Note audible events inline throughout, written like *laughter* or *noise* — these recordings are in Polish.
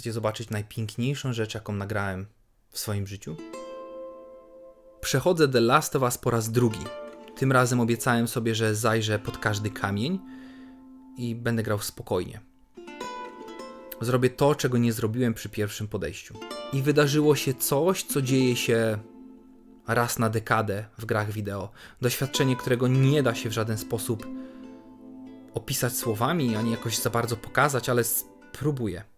Chcecie zobaczyć najpiękniejszą rzecz, jaką nagrałem w swoim życiu? Przechodzę The Last of Us po raz drugi. Tym razem obiecałem sobie, że zajrzę pod każdy kamień i będę grał spokojnie. Zrobię to, czego nie zrobiłem przy pierwszym podejściu. I wydarzyło się coś, co dzieje się raz na dekadę w grach wideo. Doświadczenie, którego nie da się w żaden sposób opisać słowami, ani jakoś za bardzo pokazać, ale spróbuję.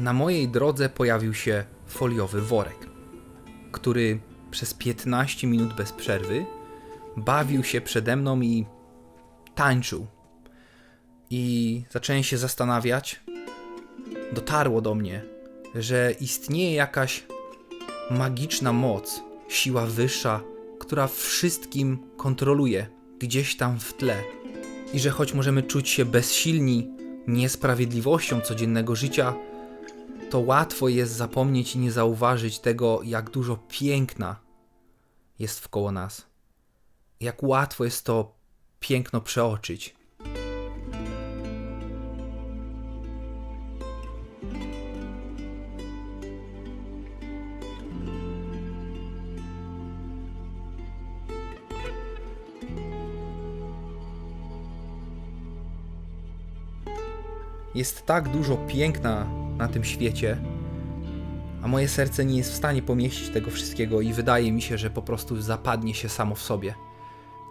Na mojej drodze pojawił się foliowy worek, który przez 15 minut bez przerwy bawił się przede mną i tańczył. I zacząłem się zastanawiać, dotarło do mnie, że istnieje jakaś magiczna moc, siła wyższa, która wszystkim kontroluje gdzieś tam w tle. I że choć możemy czuć się bezsilni niesprawiedliwością codziennego życia, to łatwo jest zapomnieć i nie zauważyć tego, jak dużo piękna jest wkoło nas. Jak łatwo jest to piękno przeoczyć. Jest tak dużo piękna na tym świecie, a moje serce nie jest w stanie pomieścić tego wszystkiego i wydaje mi się, że po prostu zapadnie się samo w sobie.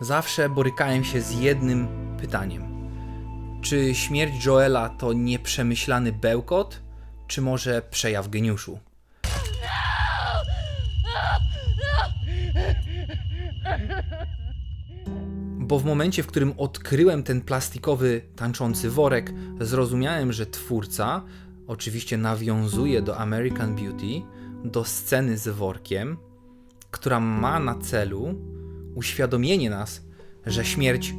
Zawsze borykałem się z jednym pytaniem. Czy śmierć Joela to nieprzemyślany bełkot, czy może przejaw geniuszu? Bo w momencie, w którym odkryłem ten plastikowy tańczący worek, zrozumiałem, że twórca oczywiście nawiązuje do American Beauty, do sceny z workiem, która ma na celu uświadomienie nas, że śmierć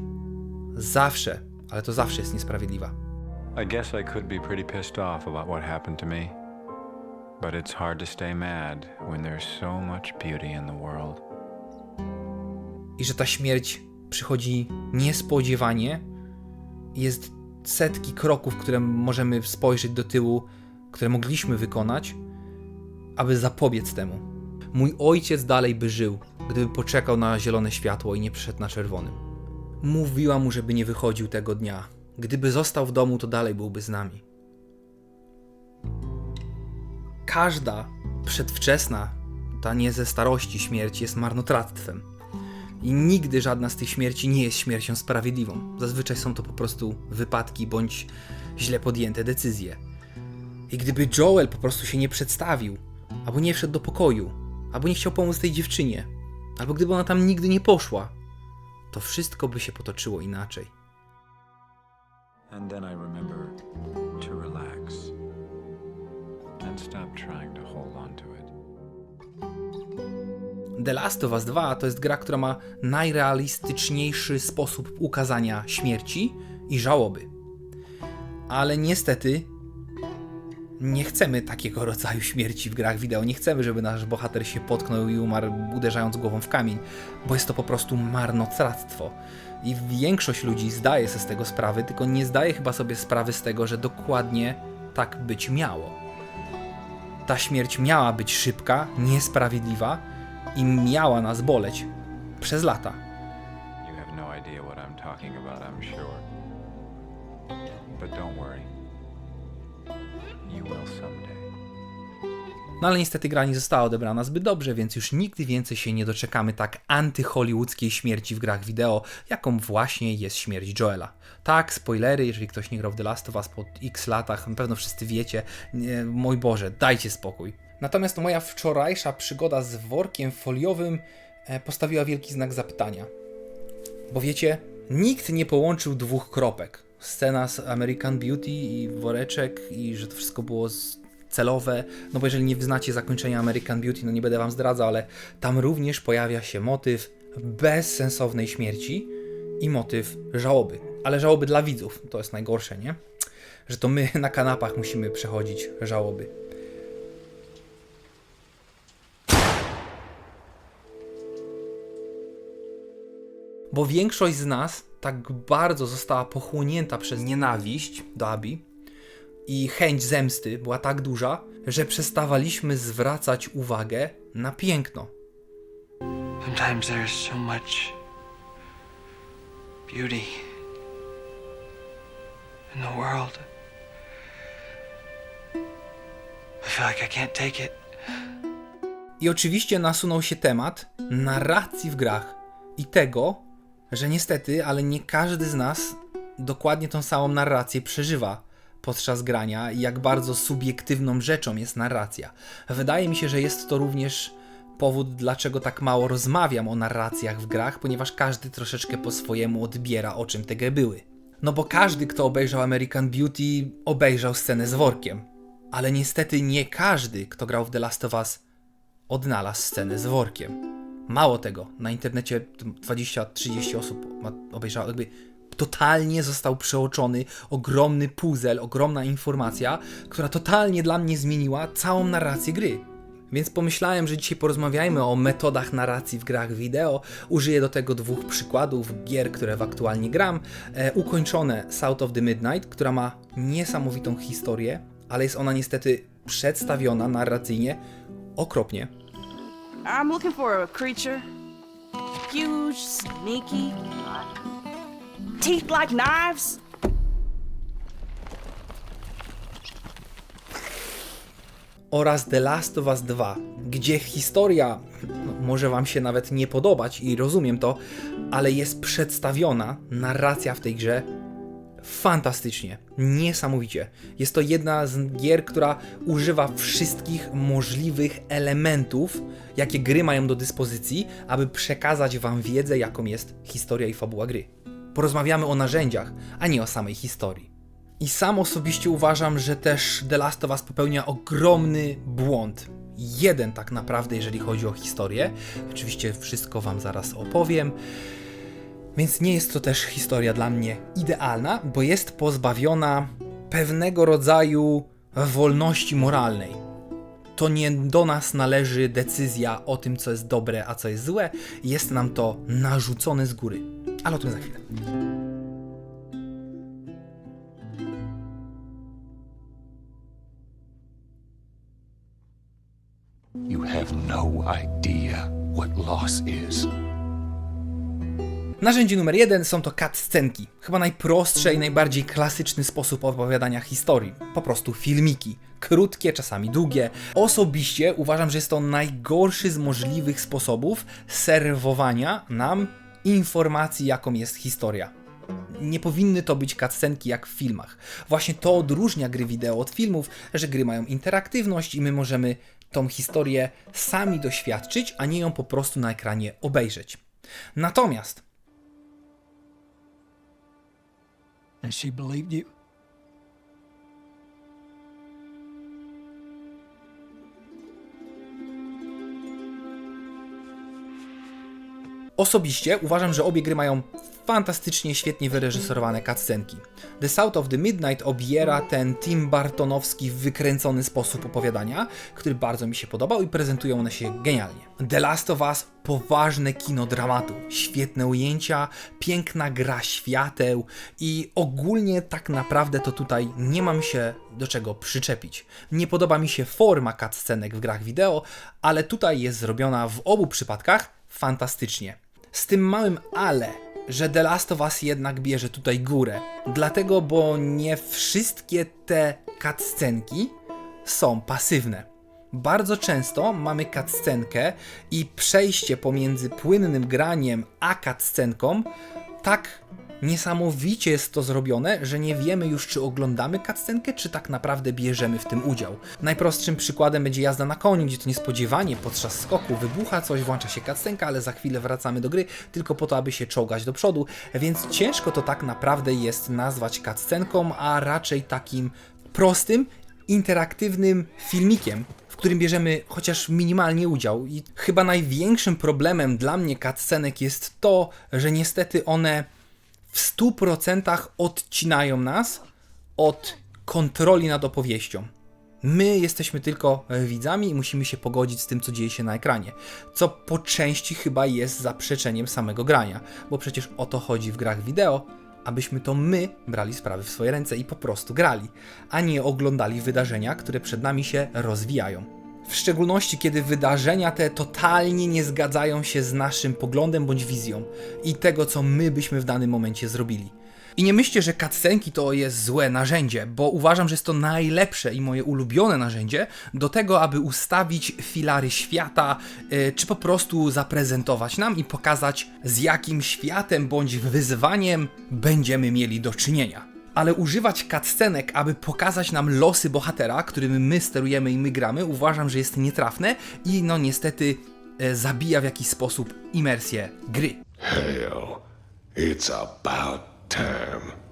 zawsze, ale to zawsze jest niesprawiedliwa. I guess I could be pretty pissed off about what happened to me. But it's hard to stay mad when there's so much beauty in the world. I że ta śmierć przychodzi niespodziewanie. Jest setki kroków, które możemy spojrzeć do tyłu, które mogliśmy wykonać, aby zapobiec temu. Mój ojciec dalej by żył, gdyby poczekał na zielone światło i nie przyszedł na czerwonym. Mówiła mu, żeby nie wychodził tego dnia. Gdyby został w domu, to dalej byłby z nami. Każda przedwczesna, ta nie ze starości śmierć jest marnotrawstwem. I nigdy żadna z tych śmierci nie jest śmiercią sprawiedliwą. Zazwyczaj są to po prostu wypadki bądź źle podjęte decyzje. I gdyby Joel po prostu się nie przedstawił, albo nie wszedł do pokoju, albo nie chciał pomóc tej dziewczynie, albo gdyby ona tam nigdy nie poszła, to wszystko by się potoczyło inaczej. And then I remember to relax and stop trying to hold on to it. The Last of Us 2 to jest gra, która ma najrealistyczniejszy sposób ukazania śmierci i żałoby. Ale niestety nie chcemy takiego *laughs* rodzaju śmierci w grach wideo. Nie chcemy, żeby nasz bohater się potknął i umarł uderzając głową w kamień, bo jest to po prostu marnotrawstwo. I większość ludzi zdaje sobie z tego sprawy, tylko nie zdaje chyba sobie sprawy z tego, że dokładnie tak być miało. Ta śmierć miała być szybka, niesprawiedliwa i miała nas boleć przez lata. You have no idea what I'm talking about, I'm sure. But don't worry. You will someday. No ale niestety gra nie została odebrana zbyt dobrze, więc już nigdy więcej się nie doczekamy tak antyhollywoodzkiej śmierci w grach wideo, jaką właśnie jest śmierć Joela. Tak, spoilery, jeżeli ktoś nie grał w The Last of Us po x latach, na pewno wszyscy wiecie, nie, mój Boże, dajcie spokój. Natomiast moja wczorajsza przygoda z workiem foliowym e, postawiła wielki znak zapytania. Bo wiecie, nikt nie połączył dwóch kropek. Scena z American Beauty i woreczek i że to wszystko było celowe. No bo jeżeli nie znacie zakończenia American Beauty, no nie będę wam zdradzał, ale tam również pojawia się motyw bezsensownej śmierci i motyw żałoby. Ale żałoby dla widzów, to jest najgorsze, nie? Że to my *laughs* na kanapach musimy przechodzić żałoby. Bo większość z nas tak bardzo została pochłonięta przez nienawiść do Abi i chęć zemsty była tak duża, że przestawaliśmy zwracać uwagę na piękno. Sometimes there's so much beauty in the world. I feel like I can't take it. I oczywiście nasunął się temat narracji w grach i tego, że niestety, ale nie każdy z nas dokładnie tą samą narrację przeżywa podczas grania i jak bardzo subiektywną rzeczą jest narracja. Wydaje mi się, że jest to również powód, dlaczego tak mało rozmawiam o narracjach w grach, ponieważ każdy troszeczkę po swojemu odbiera, o czym te gry były. No bo każdy, kto obejrzał American Beauty, obejrzał scenę z workiem. Ale niestety nie każdy, kto grał w The Last of Us, odnalazł scenę z workiem. Mało tego, na internecie 20-30 osób obejrzało, jakby totalnie został przeoczony ogromny puzzle, ogromna informacja, która totalnie dla mnie zmieniła całą narrację gry. Więc pomyślałem, że dzisiaj porozmawiajmy o metodach narracji w grach wideo. Użyję do tego dwóch przykładów gier, które w aktualnie gram. E, ukończone South of the Midnight, która ma niesamowitą historię, ale jest ona niestety przedstawiona narracyjnie okropnie. I'm looking for a creature. Huge, sneaky. Teeth like knives. oraz The Last of Us 2, gdzie historia może Wam się nawet nie podobać i rozumiem to, ale jest przedstawiona, narracja w tej grze fantastycznie, niesamowicie. Jest to jedna z gier, która używa wszystkich możliwych elementów, jakie gry mają do dyspozycji, aby przekazać Wam wiedzę, jaką jest historia i fabuła gry. Porozmawiamy o narzędziach, a nie o samej historii. I sam osobiście uważam, że też The Last of Us popełnia ogromny błąd. Jeden tak naprawdę, jeżeli chodzi o historię. Oczywiście wszystko Wam zaraz opowiem. Więc nie jest to też historia dla mnie idealna, bo jest pozbawiona pewnego rodzaju wolności moralnej. To nie do nas należy decyzja o tym, co jest dobre, a co jest złe. Jest nam to narzucone z góry. Ale o tym za chwilę. You have no idea what loss is. Narzędzie numer jeden są to cutscenki. Chyba najprostsze i najbardziej klasyczny sposób opowiadania historii. Po prostu filmiki. Krótkie, czasami długie. Osobiście uważam, że jest to najgorszy z możliwych sposobów serwowania nam informacji, jaką jest historia. Nie powinny to być cutscenki jak w filmach. Właśnie to odróżnia gry wideo od filmów, że gry mają interaktywność i my możemy tą historię sami doświadczyć, a nie ją po prostu na ekranie obejrzeć. Natomiast And she believed you? Osobiście uważam, że obie gry mają fantastycznie, świetnie wyreżyserowane cutscenki. The South of the Midnight obiera ten Tim Bartonowski wykręcony sposób opowiadania, który bardzo mi się podobał i prezentują one się genialnie. The Last of Us poważne kino dramatu, świetne ujęcia, piękna gra świateł i ogólnie tak naprawdę to tutaj nie mam się do czego przyczepić. Nie podoba mi się forma cutscenek w grach wideo, ale tutaj jest zrobiona w obu przypadkach fantastycznie. Z tym małym ale, że The Last of Us jednak bierze tutaj górę. Dlatego, bo nie wszystkie te cutscenki są pasywne. Bardzo często mamy cutscenkę i przejście pomiędzy płynnym graniem a cutscenką tak niesamowicie jest to zrobione, że nie wiemy już czy oglądamy cutscenkę, czy tak naprawdę bierzemy w tym udział. Najprostszym przykładem będzie jazda na koniu, gdzie to niespodziewanie podczas skoku wybucha coś, włącza się cutscenka, ale za chwilę wracamy do gry tylko po to, aby się czołgać do przodu, więc ciężko to tak naprawdę jest nazwać cutscenką, a raczej takim prostym, interaktywnym filmikiem, w którym bierzemy chociaż minimalnie udział. I chyba największym problemem dla mnie cutscenek jest to, że niestety one w 100% odcinają nas od kontroli nad opowieścią. My jesteśmy tylko widzami i musimy się pogodzić z tym, co dzieje się na ekranie. Co po części chyba jest zaprzeczeniem samego grania, bo przecież o to chodzi w grach wideo, abyśmy to my brali sprawy w swoje ręce i po prostu grali, a nie oglądali wydarzenia, które przed nami się rozwijają. W szczególności, kiedy wydarzenia te totalnie nie zgadzają się z naszym poglądem bądź wizją i tego, co my byśmy w danym momencie zrobili. I nie myślcie, że cutscenki to jest złe narzędzie, bo uważam, że jest to najlepsze i moje ulubione narzędzie do tego, aby ustawić filary świata, yy, czy po prostu zaprezentować nam i pokazać, z jakim światem bądź wyzwaniem będziemy mieli do czynienia. Ale używać cutscenek, aby pokazać nam losy bohatera, którym my sterujemy i my gramy, uważam, że jest nietrafne i no niestety e, zabija w jakiś sposób imersję gry. Hell, it's about time.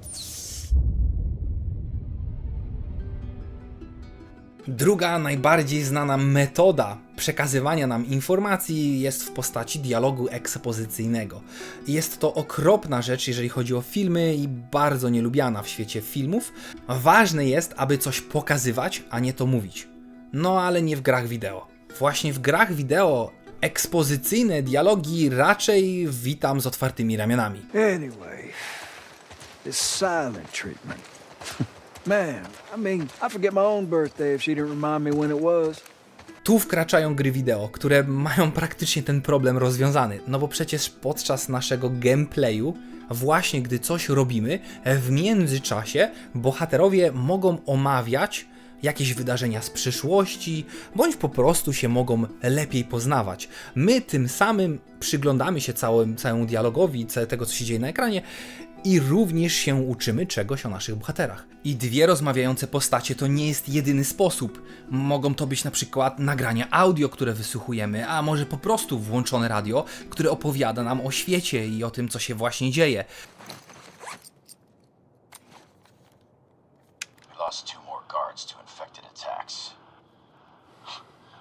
Druga, najbardziej znana metoda przekazywania nam informacji jest w postaci dialogu ekspozycyjnego. Jest to okropna rzecz, jeżeli chodzi o filmy i bardzo nielubiana w świecie filmów. Ważne jest, aby coś pokazywać, a nie to mówić. No ale nie w grach wideo. Właśnie w grach wideo ekspozycyjne dialogi raczej witam z otwartymi ramionami. Anyway, this silent treatment. *laughs* Man, I mean, I forget my own birthday if she didn't remind me when it was. Tu wkraczają gry wideo, które mają praktycznie ten problem rozwiązany. No bo przecież podczas naszego gameplayu, właśnie gdy coś robimy, w międzyczasie bohaterowie mogą omawiać jakieś wydarzenia z przyszłości, bądź po prostu się mogą lepiej poznawać. My tym samym przyglądamy się całym, całemu dialogowi, tego, co się dzieje na ekranie i również się uczymy czegoś o naszych bohaterach. I dwie rozmawiające postacie to nie jest jedyny sposób. Mogą to być na przykład nagrania audio, które wysłuchujemy, a może po prostu włączone radio, które opowiada nam o świecie i o tym, co się właśnie dzieje. Lost more guards to infected attacks.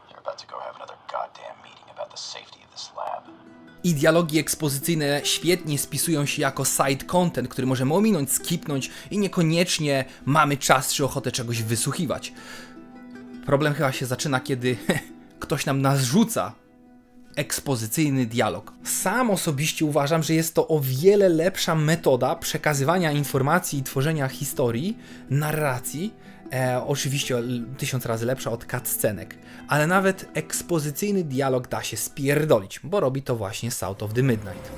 They're about to go have another goddamn meeting about the safety of this lab. I dialogi ekspozycyjne świetnie spisują się jako side content, który możemy ominąć, skipnąć i niekoniecznie mamy czas czy ochotę czegoś wysłuchiwać. Problem chyba się zaczyna, kiedy *laughs* ktoś nam narzuca ekspozycyjny dialog. Sam osobiście uważam, że jest to o wiele lepsza metoda przekazywania informacji i tworzenia historii, narracji. E, oczywiście tysiąc razy lepsza od cutscenek, ale nawet ekspozycyjny dialog da się spierdolić, bo robi to właśnie South of the Midnight.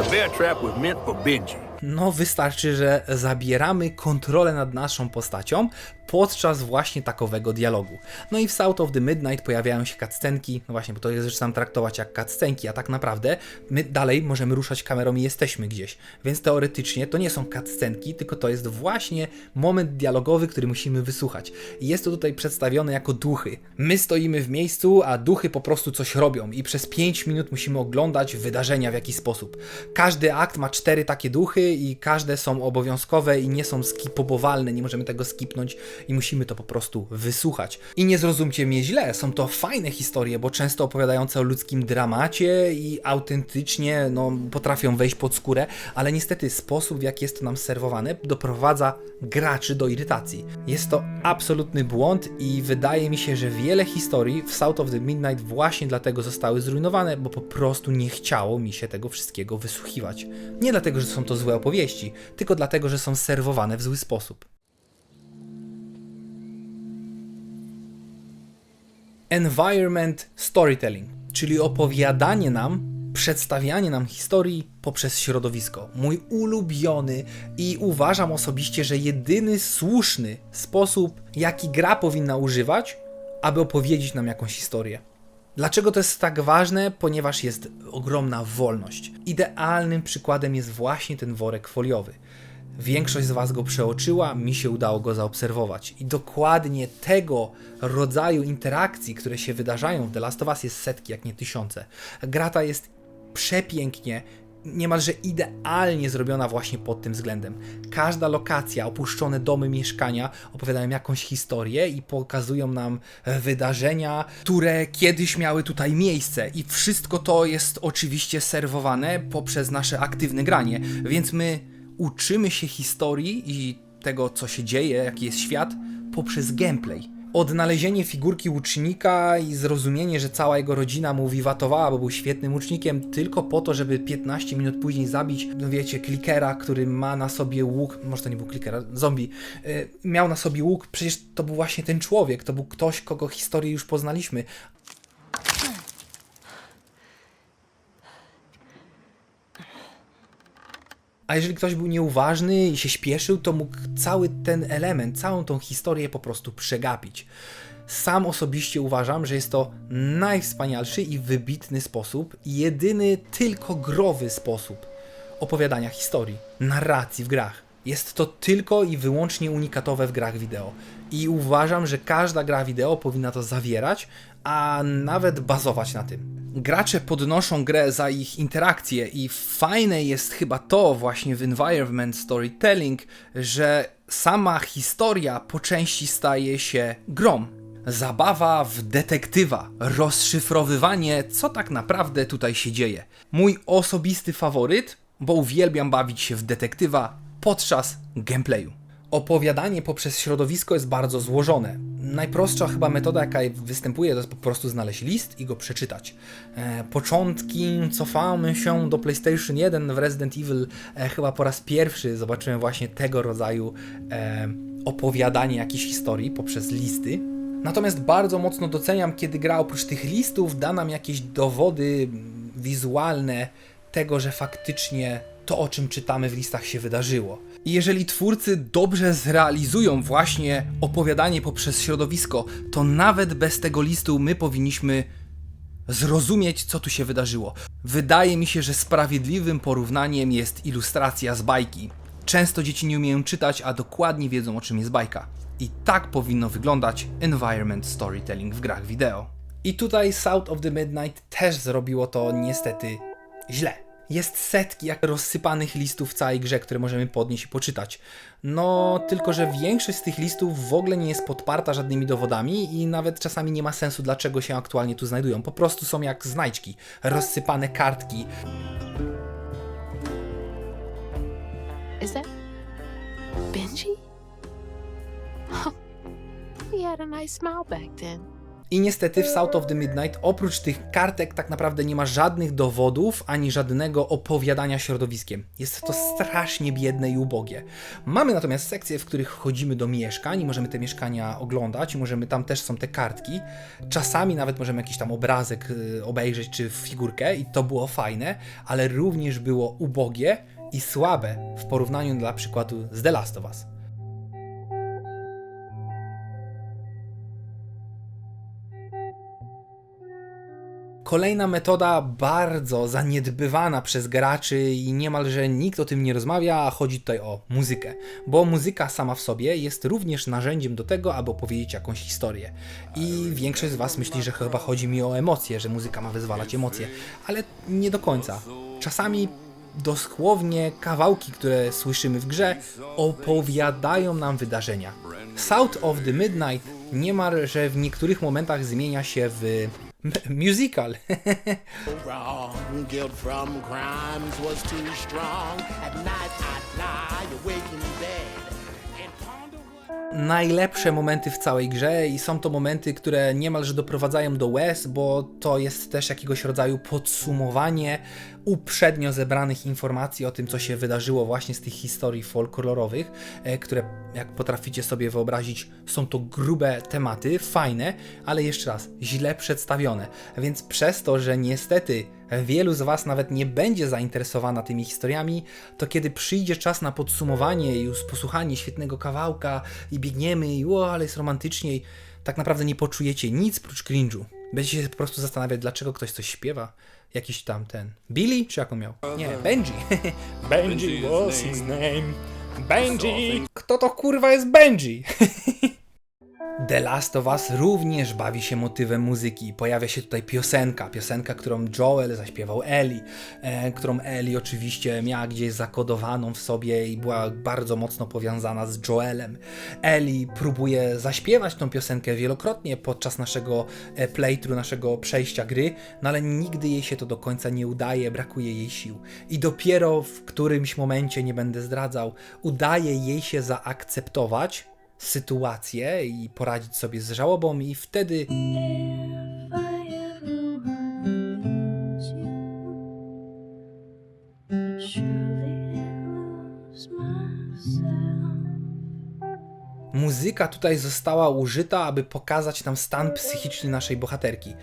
A bear trap was meant for Benji. No, wystarczy, że zabieramy kontrolę nad naszą postacią podczas właśnie takowego dialogu. No i w South of the Midnight pojawiają się cutscenki, no właśnie, bo to jest rzecz tam traktować jak cutscenki, a tak naprawdę my dalej możemy ruszać kamerą i jesteśmy gdzieś. Więc teoretycznie to nie są cutscenki, tylko to jest właśnie moment dialogowy, który musimy wysłuchać. I jest to tutaj przedstawione jako duchy. My stoimy w miejscu, a duchy po prostu coś robią i przez 5 minut musimy oglądać wydarzenia w jakiś sposób. Każdy akt ma cztery takie duchy i każde są obowiązkowe i nie są skipobowalne, nie możemy tego skipnąć i musimy to po prostu wysłuchać. I nie zrozumcie mnie źle, są to fajne historie, bo często opowiadające o ludzkim dramacie i autentycznie no, potrafią wejść pod skórę, ale niestety sposób w jaki jest to nam serwowane doprowadza graczy do irytacji. Jest to absolutny błąd i wydaje mi się, że wiele historii w South of the Midnight właśnie dlatego zostały zrujnowane, bo po prostu nie chciało mi się tego wszystkiego wysłuchiwać. Nie dlatego, że są to złe opowieści, tylko dlatego, że są serwowane w zły sposób. Environment storytelling, czyli opowiadanie nam, przedstawianie nam historii poprzez środowisko. Mój ulubiony i uważam osobiście, że jedyny słuszny sposób, jaki gra powinna używać, aby opowiedzieć nam jakąś historię. Dlaczego to jest tak ważne? Ponieważ jest ogromna wolność. Idealnym przykładem jest właśnie ten worek foliowy. Większość z Was go przeoczyła, mi się udało go zaobserwować. I dokładnie tego rodzaju interakcji, które się wydarzają w The Last of Us jest setki, jak nie tysiące. Gra ta jest przepięknie, niemalże idealnie zrobiona właśnie pod tym względem. Każda lokacja, opuszczone domy, mieszkania opowiadają jakąś historię i pokazują nam wydarzenia, które kiedyś miały tutaj miejsce. I wszystko to jest oczywiście serwowane poprzez nasze aktywne granie, więc my Uczymy się historii i tego, co się dzieje, jaki jest świat, poprzez gameplay. Odnalezienie figurki łucznika i zrozumienie, że cała jego rodzina mu wiwatowała, bo był świetnym łucznikiem, tylko po to, żeby 15 minut później zabić, no wiecie, klikera, który ma na sobie łuk, może to nie był klikera, zombie, yy, miał na sobie łuk, przecież to był właśnie ten człowiek, to był ktoś, kogo historię już poznaliśmy, A jeżeli ktoś był nieuważny i się śpieszył, to mógł cały ten element, całą tą historię po prostu przegapić. Sam osobiście uważam, że jest to najwspanialszy i wybitny sposób, jedyny tylko growy sposób opowiadania historii, narracji w grach. Jest to tylko i wyłącznie unikatowe w grach wideo. I uważam, że każda gra wideo powinna to zawierać, a nawet bazować na tym. Gracze podnoszą grę za ich interakcje i fajne jest chyba to właśnie w environment storytelling, że sama historia po części staje się grą. Zabawa w detektywa, rozszyfrowywanie, co tak naprawdę tutaj się dzieje. Mój osobisty faworyt, bo uwielbiam bawić się w detektywa podczas gameplayu. Opowiadanie poprzez środowisko jest bardzo złożone. Najprostsza chyba metoda, jaka występuje, to jest po prostu znaleźć list i go przeczytać. E, początki cofamy się do PlayStation 1 w Resident Evil. E, chyba po raz pierwszy zobaczyłem właśnie tego rodzaju e, opowiadanie jakiejś historii poprzez listy. Natomiast bardzo mocno doceniam, kiedy gra oprócz tych listów da nam jakieś dowody mm, wizualne tego, że faktycznie to, o czym czytamy w listach, się wydarzyło. I jeżeli twórcy dobrze zrealizują właśnie opowiadanie poprzez środowisko, to nawet bez tego listu my powinniśmy zrozumieć, co tu się wydarzyło. Wydaje mi się, że sprawiedliwym porównaniem jest ilustracja z bajki. Często dzieci nie umieją czytać, a dokładnie wiedzą, o czym jest bajka. I tak powinno wyglądać environment storytelling w grach wideo. I tutaj South of the Midnight też zrobiło to niestety źle. Jest setki jak rozsypanych listów w całej grze, które możemy podnieść i poczytać. No, tylko że większość z tych listów w ogóle nie jest podparta żadnymi dowodami i nawet czasami nie ma sensu, dlaczego się aktualnie tu znajdują. Po prostu są jak znajdźki, rozsypane kartki. Is that Benji? *laughs* he had a nice smile back then. I niestety w South of the Midnight oprócz tych kartek tak naprawdę nie ma żadnych dowodów ani żadnego opowiadania środowiskiem. Jest to strasznie biedne i ubogie. Mamy natomiast sekcje, w których wchodzimy do mieszkań i możemy te mieszkania oglądać możemy, tam też są te kartki. Czasami nawet możemy jakiś tam obrazek y, obejrzeć czy figurkę i to było fajne, ale również było ubogie i słabe w porównaniu dla przykładu z The Last of Us. Kolejna metoda bardzo zaniedbywana przez graczy i niemalże nikt o tym nie rozmawia, a chodzi tutaj o muzykę. Bo muzyka sama w sobie jest również narzędziem do tego, aby opowiedzieć jakąś historię. I większość z Was myśli, że chyba chodzi mi o emocje, że muzyka ma wyzwalać emocje, ale nie do końca. Czasami dosłownie kawałki, które słyszymy w grze, opowiadają nam wydarzenia. South of the Midnight niemalże w niektórych momentach zmienia się w *laughs* musical. *laughs* wrong. Guilt from crimes was too strong. At night I lie awake in bed. Najlepsze momenty w całej grze i są to momenty, które niemalże doprowadzają do łez, bo to jest też jakiegoś rodzaju podsumowanie uprzednio zebranych informacji o tym, co się wydarzyło właśnie z tych historii folklorowych, e, które jak potraficie sobie wyobrazić, są to grube tematy, fajne, ale jeszcze raz, źle przedstawione. Więc przez to, że niestety wielu z Was nawet nie będzie zainteresowana tymi historiami, to kiedy przyjdzie czas na podsumowanie i posłuchanie świetnego kawałka i biegniemy i o, ale jest romantycznie, tak naprawdę nie poczujecie nic prócz cringe'u. Będziecie się po prostu zastanawiać, dlaczego ktoś coś śpiewa. Jakiś tam ten. Billy? Czy jak on miał? Nie, Benji. Benji was his name. Benji! Kto to kurwa jest Benji? *laughs* The Last of Us również bawi się motywem muzyki. Pojawia się tutaj piosenka, piosenka, którą Joel zaśpiewał Ellie, e, którą Ellie oczywiście miała gdzieś zakodowaną w sobie i była bardzo mocno powiązana z Joelem. Ellie próbuje zaśpiewać tą piosenkę wielokrotnie podczas naszego e, playthrough, naszego przejścia gry, no ale nigdy jej się to do końca nie udaje, brakuje jej sił. I dopiero w którymś momencie, nie będę zdradzał, udaje jej się zaakceptować sytuację i poradzić sobie z żałobą i wtedy muzyka tutaj została użyta, aby pokazać nam stan psychiczny naszej bohaterki.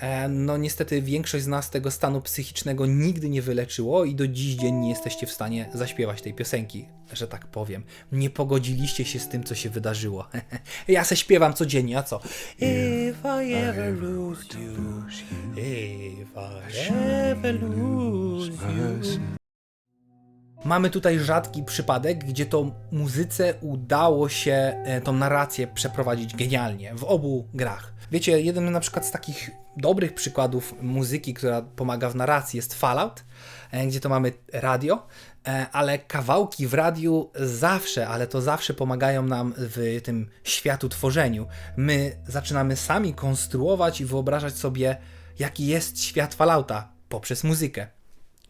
E, no niestety większość z nas tego stanu psychicznego nigdy nie wyleczyło i do dziś dzień nie jesteście w stanie zaśpiewać tej piosenki, że tak powiem. Nie pogodziliście się z tym, co się wydarzyło. *laughs* ja se śpiewam codziennie, a co? If I ever lose you, if I ever lose you. Mamy tutaj rzadki przypadek, gdzie to muzyce udało się e, tą narrację przeprowadzić genialnie w obu grach. Wiecie, jeden na przykład z takich dobrych przykładów muzyki, która pomaga w narracji jest Fallout, e, gdzie to mamy radio, e, ale kawałki w radiu zawsze, ale to zawsze pomagają nam w tym światu tworzeniu. My zaczynamy sami konstruować i wyobrażać sobie, jaki jest świat Fallouta poprzez muzykę.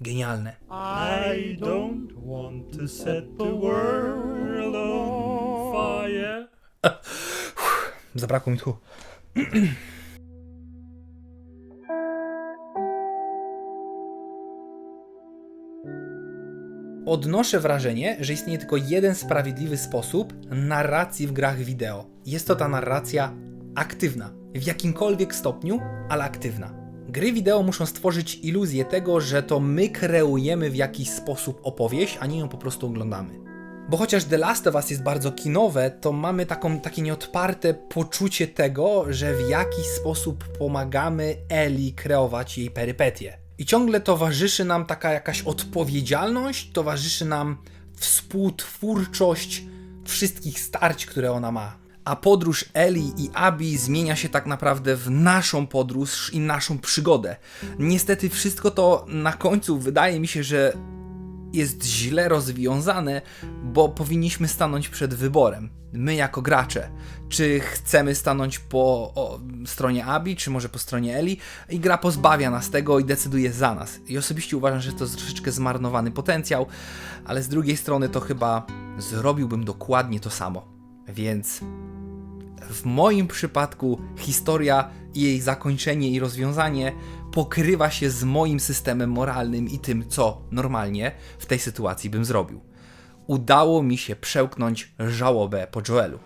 Genialne. I don't want to set the world on fire. *laughs* Zabrakło mi tchu. *clears throat* Odnoszę wrażenie, że istnieje tylko jeden sprawiedliwy sposób narracji w grach wideo. Jest to ta narracja aktywna. W jakimkolwiek stopniu, ale aktywna. Gry wideo muszą stworzyć iluzję tego, że to my kreujemy w jakiś sposób opowieść, a nie ją po prostu oglądamy. Bo chociaż The Last of Us jest bardzo kinowe, to mamy taką, takie nieodparte poczucie tego, że w jakiś sposób pomagamy Eli kreować jej perypetie. I ciągle towarzyszy nam taka jakaś odpowiedzialność, towarzyszy nam współtwórczość wszystkich starć, które ona ma. A podróż Eli i Abi zmienia się tak naprawdę w naszą podróż i naszą przygodę. Niestety wszystko to na końcu wydaje mi się, że jest źle rozwiązane, bo powinniśmy stanąć przed wyborem. My jako gracze. Czy chcemy stanąć po o, stronie Abi, czy może po stronie Eli? I gra pozbawia nas tego i decyduje za nas. I osobiście uważam, że to jest troszeczkę zmarnowany potencjał, ale z drugiej strony to chyba zrobiłbym dokładnie to samo. Więc w moim przypadku historia jej zakończenie i rozwiązanie pokrywa się z moim systemem moralnym i tym, co normalnie w tej sytuacji bym zrobił. Udało mi się przełknąć żałobę po Joelu.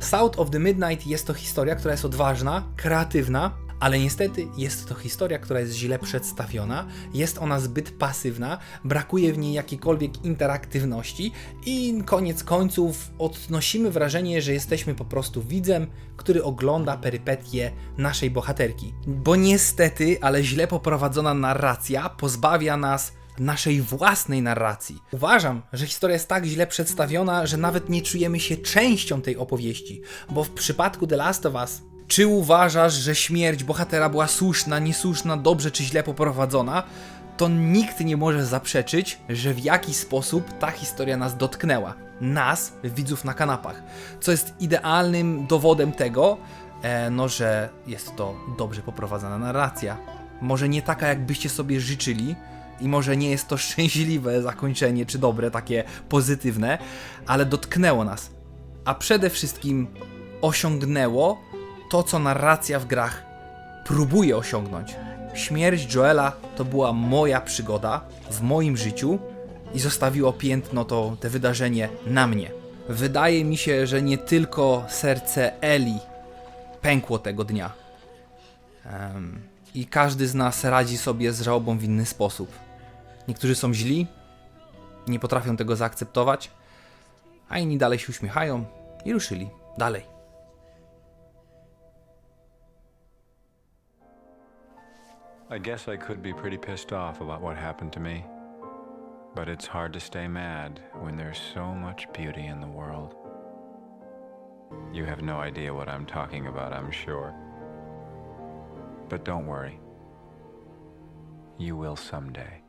South of the Midnight jest to historia, która jest odważna, kreatywna, ale niestety jest to historia, która jest źle przedstawiona, jest ona zbyt pasywna, brakuje w niej jakiejkolwiek interaktywności i koniec końców odnosimy wrażenie, że jesteśmy po prostu widzem, który ogląda perypetie naszej bohaterki. Bo niestety, ale źle poprowadzona narracja pozbawia nas naszej własnej narracji. Uważam, że historia jest tak źle przedstawiona, że nawet nie czujemy się częścią tej opowieści, bo w przypadku The Last of Us czy uważasz, że śmierć bohatera była słuszna, niesłuszna, dobrze czy źle poprowadzona? To nikt nie może zaprzeczyć, że w jakiś sposób ta historia nas dotknęła. Nas, widzów na kanapach. Co jest idealnym dowodem tego, e, no, że jest to dobrze poprowadzona narracja. Może nie taka, jakbyście sobie życzyli, i może nie jest to *laughs* szczęśliwe zakończenie, czy dobre, takie pozytywne, ale dotknęło nas. A przede wszystkim osiągnęło to, co narracja w grach próbuje osiągnąć. Śmierć Joela to była moja przygoda w moim życiu i zostawiło piętno to, te wydarzenie na mnie. Wydaje mi się, że nie tylko serce Eli pękło tego dnia. Em, I każdy z nas radzi sobie z żałobą w inny sposób. Niektórzy są źli, nie potrafią tego zaakceptować, a inni dalej się uśmiechają i ruszyli dalej. I guess I could be pretty pissed off about what happened to me. But it's hard to stay mad when there's so much beauty in the world. You have no idea what I'm talking about, I'm sure. But don't worry. You will someday.